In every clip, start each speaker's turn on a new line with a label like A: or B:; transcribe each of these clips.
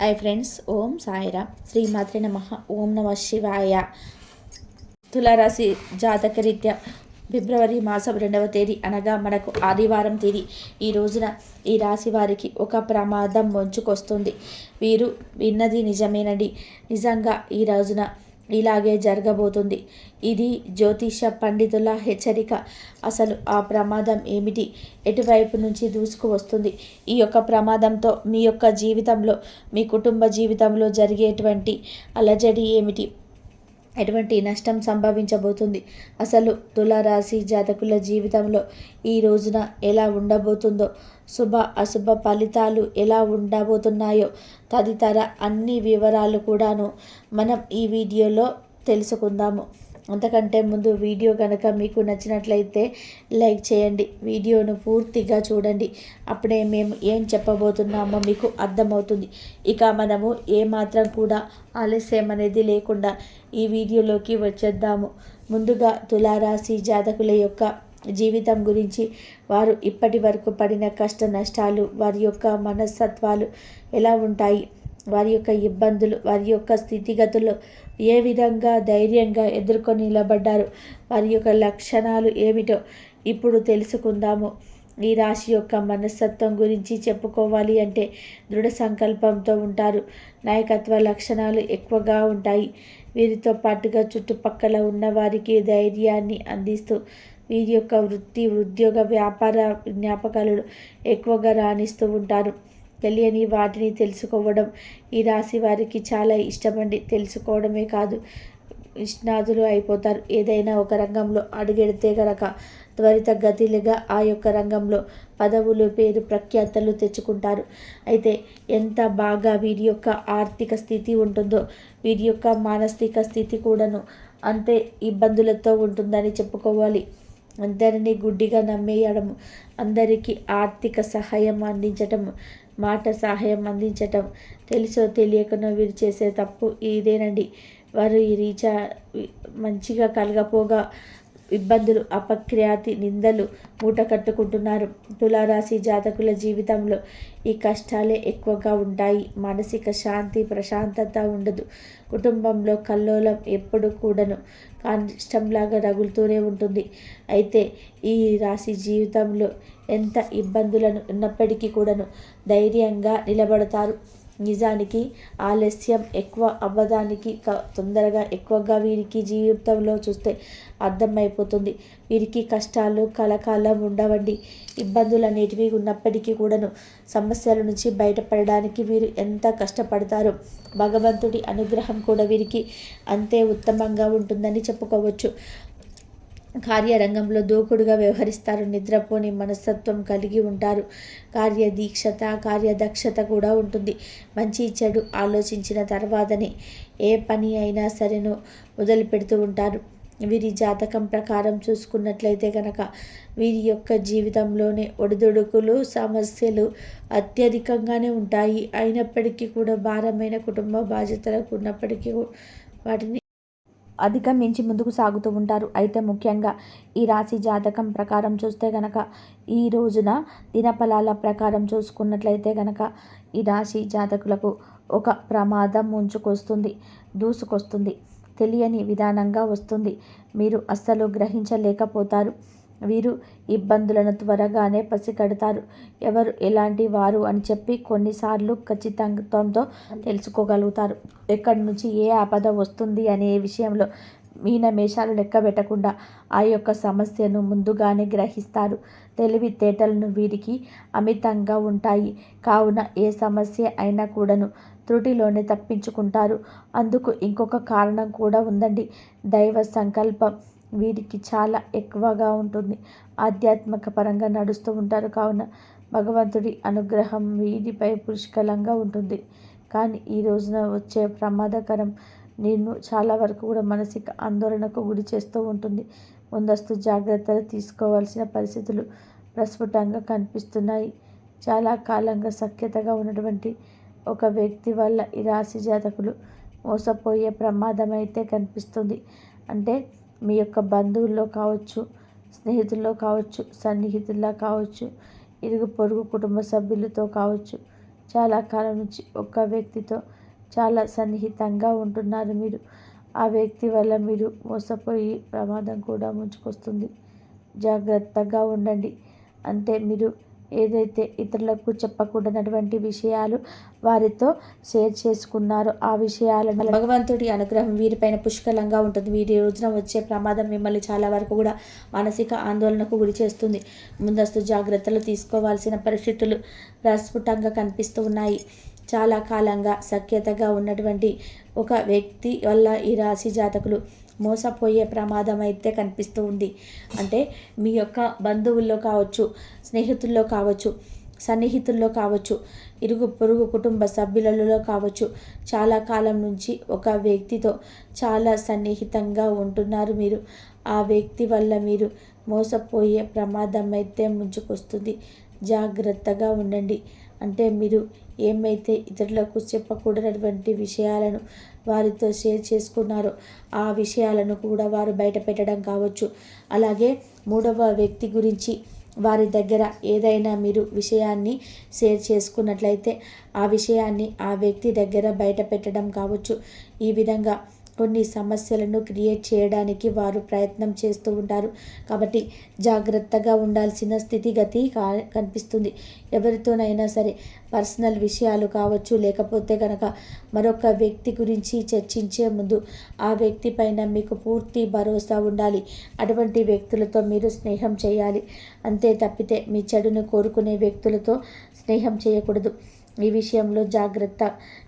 A: Hi friends ఓం సాయిరా. శ్రీమాత్రి నమ. ఓం నమ శివాయ. తులారాశి జాతక రీత్యా ఫిబ్రవరి మాసం రెండవ తేదీ అనగా మనకు ఆదివారం తేదీ. ఈ రోజున ఈ రాశి వారికి ఒక ప్రమాదం ముంచుకొస్తుంది. వీరు విన్నది నిజమేనండి. నిజంగా ఈ రోజున ఇలాగే జరగబోతుంది. ఇది జ్యోతిష పండితుల హెచ్చరిక. అసలు ఆ ప్రమాదం ఏమిటి? ఎటువైపు నుంచి దూసుకు వస్తుంది ఈ యొక్క ప్రమాదంతో మీ యొక్క జీవితంలో మీ కుటుంబ జీవితంలో జరిగేటువంటి అలజడి ఏమిటి? ఎటువంటి నష్టం సంభవించబోతుంది? అసలు తులారాశి జాతకుల జీవితంలో ఈ రోజున ఎలా ఉండబోతుందో శుభ అశుభ ఫలితాలు ఎలా ఉండబోతున్నాయో తదితర అన్ని వివరాలు కూడాను మనం ఈ వీడియోలో తెలుసుకుందాము. అంతకంటే ముందు వీడియో కనుక మీకు నచ్చినట్లయితే లైక్ చేయండి. వీడియోను పూర్తిగా చూడండి. అప్పుడే మేము ఏం చెప్పబోతున్నామో మీకు అర్థమవుతుంది. ఇక మనము ఏమాత్రం కూడా ఆలస్యం అనేది లేకుండా ఈ వీడియోలోకి వచ్చేద్దాము. ముందుగా తులారాశి జాతకుల యొక్క జీవితం గురించి వారు ఇప్పటి వరకు పడిన కష్ట నష్టాలు వారి యొక్క మనస్తత్వాలు ఎలా ఉంటాయి? వారి యొక్క ఇబ్బందులు వారి యొక్క స్థితిగతులు ఏ విధంగా ధైర్యంగా ఎదుర్కొని నిలబడ్డారు వారి యొక్క లక్షణాలు ఏమిటో ఇప్పుడు తెలుసుకుందాము. ఈ రాశి యొక్క మనస్తత్వం గురించి చెప్పుకోవాలి అంటే దృఢ సంకల్పంతో ఉంటారు. నాయకత్వ లక్షణాలు ఎక్కువగా ఉంటాయి. వీరితో పాటుగా చుట్టుపక్కల ఉన్న వారికి ధైర్యాన్ని అందిస్తూ వీరి యొక్క వృత్తి ఉద్యోగ వ్యాపార జ్ఞాపకాలు ఎక్కువగా రాణిస్తూ ఉంటారు. తెలియని వాటిని తెలుసుకోవడం ఈ రాశి వారికి చాలా ఇష్టమండి. తెలుసుకోవడమే కాదు నిష్ణాతులు అయిపోతారు. ఏదైనా ఒక రంగంలో అడుగెడితే గనక త్వరిత గతిలుగా ఆ యొక్క రంగంలో పదవులు పేరు ప్రఖ్యాతలు తెచ్చుకుంటారు. అయితే ఎంత బాగా వీరి యొక్క ఆర్థిక స్థితి ఉంటుందో వీరి యొక్క మానసిక స్థితి కూడాను అంతే ఇబ్బందులతో ఉంటుందని చెప్పుకోవాలి. అందరినీ గుడ్డిగా నమ్మేయడము అందరికీ ఆర్థిక సహాయం అందించటము మాట సహాయం అందించటం తెలుసో తెలియకనో వీరు చేసే తప్పు ఇదేనండి. వారు ఈ రీచా మంచిగా కలగపోగా ఇబ్బందులు అపఖ్యాతి నిందలు మూట కట్టుకుంటున్నారు. తులారాశి జాతకుల జీవితంలో ఈ కష్టాలే ఎక్కువగా ఉంటాయి. మానసిక శాంతి ప్రశాంతత ఉండదు. కుటుంబంలో కల్లోలం ఎప్పుడు కూడాను. కాష్టంలాగా రగులుతూనే ఉంటుంది. అయితే ఈ రాశి జీవితంలో ఎంత ఇబ్బందులను ఉన్నప్పటికీ కూడాను ధైర్యంగా నిలబడతారు. నిజానికి ఆలస్యం ఎక్కువ అవ్వడానికి తొందరగా ఎక్కువగా వీరికి జీవితంలో చూస్తే అర్థమైపోతుంది. వీరికి కష్టాలు కలకాలం ఉండవండి. ఇబ్బందులు అనేటివి ఉన్నప్పటికీ కూడాను సమస్యల నుంచి బయటపడడానికి వీరు ఎంత కష్టపడతారు? భగవంతుడి అనుగ్రహం కూడా వీరికి అంతే ఉత్తమంగా ఉంటుందని చెప్పుకోవచ్చు. కార్యరంగంలో దూకుడుగా వ్యవహరిస్తారు. నిద్రపోని మనస్తత్వం కలిగి ఉంటారు. కార్యదీక్షత కార్యదక్షత కూడా ఉంటుంది. మంచి చెడు ఆలోచించిన తర్వాతనే ఏ పని అయినా సరేను మొదలు పెడుతూ ఉంటారు. వీరి జాతకం ప్రకారం చూసుకున్నట్లయితే కనుక వీరి యొక్క జీవితంలోనే ఒడిదుడుకులు సమస్యలు అత్యధికంగానే ఉంటాయి. అయినప్పటికీ కూడా భారమైన కుటుంబ బాధ్యతలకు ఉన్నప్పటికీ వాటిని అధిగమించి ముందుకు సాగుతూ ఉంటారు. అయితే ముఖ్యంగా ఈ రాశి జాతకం ప్రకారం చూస్తే గనక ఈ రోజున దినఫలాల ప్రకారం చూసుకున్నట్లయితే గనక ఈ రాశి జాతకులకు ఒక ప్రమాదం ముంచుకొస్తుంది దూసుకొస్తుంది తెలియని విధానంగా వస్తుంది. మీరు అస్సలు గ్రహించలేకపోతారు. వీరు ఇబ్బందులను త్వరగానే పసిగడతారు. ఎవరు ఎలాంటి వారు అని చెప్పి కొన్నిసార్లు ఖచ్చితంతో తెలుసుకోగలుగుతారు. ఎక్కడి నుంచి ఏ ఆపద వస్తుంది అనే విషయంలో మీన మేషాలు లెక్క పెట్టకుండా ఆ యొక్క సమస్యను ముందుగానే గ్రహిస్తారు. తెలివితేటలను వీరికి అమితంగా ఉంటాయి. కావున ఏ సమస్య అయినా కూడాను త్రుటిలోనే తప్పించుకుంటారు. అందుకు ఇంకొక కారణం కూడా ఉందండి. దైవ సంకల్పం. వీరికి చాలా ఎక్కువగా ఉంటుంది. ఆధ్యాత్మిక పరంగా నడుస్తూ ఉంటారు. కావున భగవంతుడి అనుగ్రహం వీరిపై పుష్కలంగా ఉంటుంది. కానీ ఈ రోజున వచ్చే ప్రమాదకరం నిన్ను చాలా వరకు కూడా మానసిక ఆందోళనకు గురి చేస్తూ ఉంటుంది. ముందస్తు జాగ్రత్తలు తీసుకోవాల్సిన పరిస్థితులు ప్రస్ఫుటంగా కనిపిస్తున్నాయి. చాలా కాలంగా సఖ్యతగా ఉన్నటువంటి ఒక వ్యక్తి వల్ల ఈ రాశి జాతకులు మోసపోయే ప్రమాదం అయితే కనిపిస్తుంది. అంటే మీ యొక్క బంధువుల్లో కావచ్చు స్నేహితుల్లో కావచ్చు సన్నిహితుల్లో కావచ్చు ఇరుగు పొరుగు కుటుంబ సభ్యులతో కావచ్చు చాలా కాలం నుంచి ఒక్క వ్యక్తితో చాలా సన్నిహితంగా ఉంటున్నారు మీరు. ఆ వ్యక్తి వల్ల మీరు మోసపోయి ప్రమాదం కూడా ముంచుకొస్తుంది. జాగ్రత్తగా ఉండండి. అంటే మీరు ఏదైతే ఇతరులకు చెప్పకూడనటువంటి విషయాలు వారితో షేర్ చేసుకున్నారు ఆ విషయాలను భగవంతుడి అనుగ్రహం వీరిపైన పుష్కలంగా ఉంటుంది. వీరి రోజున వచ్చే ప్రమాదం మిమ్మల్ని చాలా వరకు కూడా మానసిక ఆందోళనకు గురి చేస్తుంది. ముందస్తు జాగ్రత్తలు తీసుకోవాల్సిన పరిస్థితులు ప్రస్ఫుటంగా కనిపిస్తూ ఉన్నాయి. చాలా కాలంగా సఖ్యతగా ఉన్నటువంటి ఒక వ్యక్తి వల్ల ఈ రాశి జాతకులు మోసపోయే ప్రమాదం అయితే కనిపిస్తూ ఉంది. అంటే మీ యొక్క బంధువుల్లో కావచ్చు స్నేహితుల్లో కావచ్చు సన్నిహితుల్లో కావచ్చు ఇరుగు పొరుగు కుటుంబ సభ్యులలో కావచ్చు చాలా కాలం నుంచి ఒక వ్యక్తితో చాలా సన్నిహితంగా ఉంటున్నారు మీరు. ఆ వ్యక్తి వల్ల మీరు మోసపోయే ప్రమాదం అయితే ముంచుకొస్తుంది. జాగ్రత్తగా ఉండండి. అంటే మీరు ఏమైతే ఇతరులకు చెప్పకూడనటువంటి విషయాలను వారితో షేర్ చేసుకున్నారో ఆ విషయాలను కూడా వారు బయట పెట్టడం కావచ్చు. అలాగే మూడవ వ్యక్తి గురించి వారి దగ్గర ఏదైనా మీరు విషయాన్ని షేర్ చేసుకున్నట్లయితే ఆ విషయాన్ని ఆ వ్యక్తి దగ్గర బయట పెట్టడం కావచ్చు. ఈ విధంగా కొన్ని సమస్యలను క్రియేట్ చేయడానికి వారు ప్రయత్నం చేస్తూ ఉంటారు. కాబట్టి జాగ్రత్తగా ఉండాల్సిన స్థితిగతి కా కనిపిస్తుంది. ఎవరితోనైనా సరే పర్సనల్ విషయాలు కావచ్చు లేకపోతే కనుక మరొక వ్యక్తి గురించి చర్చించే ముందు ఆ వ్యక్తి పైన మీకు పూర్తి భరోసా ఉండాలి. అటువంటి వ్యక్తులతో మీరు స్నేహం చేయాలి. అంతే తప్పితే మీ చెడును కోరుకునే వ్యక్తులతో స్నేహం చేయకూడదు. ఈ విషయంలో జాగ్రత్త.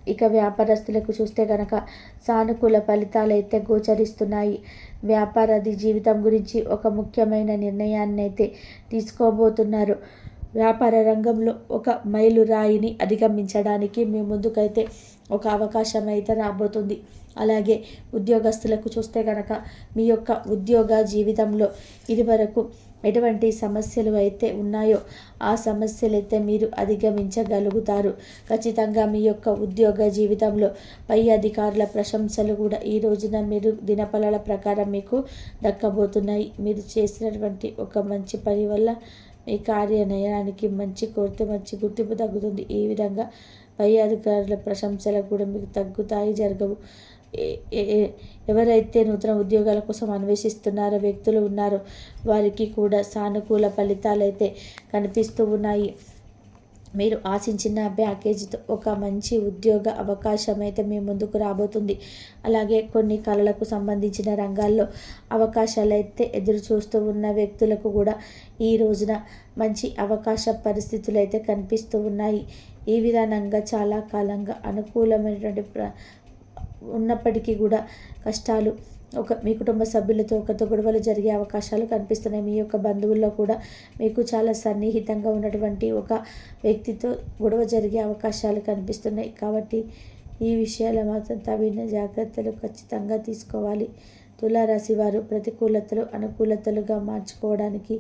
A: ఇక వ్యాపారస్తులకు చూస్తే కనుక సానుకూల ఫలితాలు అయితే గోచరిస్తున్నాయి. వ్యాపారది జీవితం గురించి ఒక ముఖ్యమైన నిర్ణయాన్ని అయితే తీసుకోబోతున్నారు. వ్యాపార రంగంలో ఒక మైలురాయిని అధిగమించడానికి మీ ముందుకైతే ఒక అవకాశం అయితే రాబోతుంది. అలాగే ఉద్యోగస్తులకు చూస్తే కనుక మీ యొక్క ఉద్యోగ జీవితంలో ఇదివరకు ఎటువంటి సమస్యలు అయితే ఉన్నాయో ఆ సమస్యలు అయితే మీరు అధిగమించగలుగుతారు. ఖచ్చితంగా మీ యొక్క ఉద్యోగ జీవితంలో పై అధికారుల ప్రశంసలు కూడా ఈ రోజున మీరు దినపలాల ప్రకారం మీకు దక్కబోతున్నాయి. మీరు చేసినటువంటి ఒక మంచి పని వల్ల మీ కార్యనయానికి మంచి కోరితే మంచి గుర్తింపు తగ్గుతుంది. ఈ విధంగా పై అధికారుల ప్రశంసలు కూడా మీకు తగ్గుతాయి జరగవు. ఎవరైతే నూతన ఉద్యోగాల కోసం అన్వేషిస్తున్నారో వ్యక్తులు ఉన్నారో వారికి కూడా సానుకూల ఫలితాలు అయితే కనిపిస్తూ ఉన్నాయి. మీరు ఆశించిన ప్యాకేజీతో ఒక మంచి ఉద్యోగ అవకాశం అయితే మీ ముందుకు రాబోతుంది. అలాగే కొన్ని కళలకు సంబంధించిన రంగాల్లో అవకాశాలు అయితే ఎదురు చూస్తూ ఉన్న వ్యక్తులకు కూడా ఈ రోజున మంచి అవకాశ పరిస్థితులు అయితే కనిపిస్తూ ఉన్నాయి. ఈ విధానంగా చాలా కాలంగా అనుకూలమైనటువంటి ప్ర ఉన్నప్పటికీ కూడా కష్టాలు ఒక మీ కుటుంబ సభ్యులతో ఒకరితో గొడవలు జరిగే అవకాశాలు కనిపిస్తున్నాయి. మీ యొక్క బంధువుల్లో కూడా మీకు చాలా సన్నిహితంగా ఉన్నటువంటి ఒక వ్యక్తితో గొడవ జరిగే అవకాశాలు కనిపిస్తున్నాయి. కాబట్టి ఈ విషయాలు మాత్రం తగిన జాగ్రత్తలు ఖచ్చితంగా తీసుకోవాలి. తులారాశి వారు ప్రతికూలతలు అనుకూలతలుగా మార్చుకోవడానికి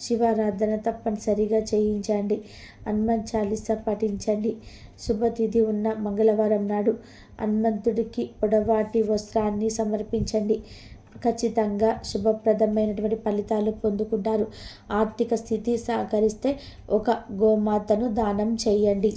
A: శివారాధన తప్పనిసరిగా చేయించండి. హనుమాన్ చాలీస పఠించండి శుభతిథి ఉన్న మంగళవారం నాడు హనుమంతుడికి పొడవాటి వస్త్రాన్ని సమర్పించండి. ఖచ్చితంగా శుభప్రదమైనటువంటి ఫలితాలు పొందుకుంటారు. ఆర్థిక స్థితి సహకరిస్తే ఒక గోమాతను దానం చేయండి.